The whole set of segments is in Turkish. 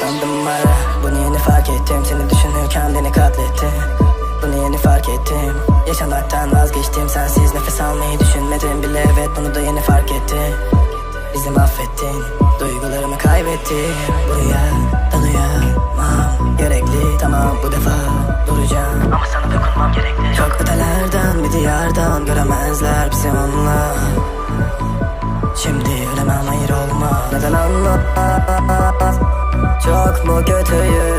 sandım var Bunu yeni fark ettim. Seni düşünürken beni katlettim Bunu yeni fark ettim. Yaşamaktan vazgeçtim. Sensiz nefes almayı düşünmedim bile. Evet bunu da yeni fark ettim. Bizi mahvettin. Duygularımı kaybettim Buraya dalayamam Gerekli tamam bu defa duracağım. Ama sana dokunmam gerekli. Çok ötelerden bir diyardan Göremezler bizi onunla. Şimdi ölemem hayır olma. Neden anla Çok mu you.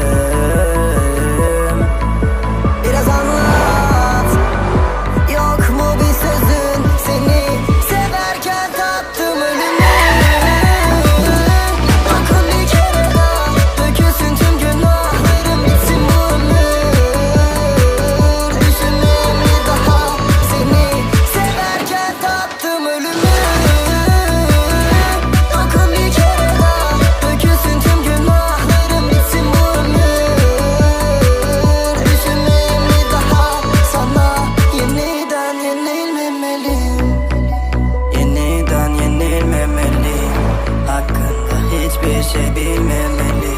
kimse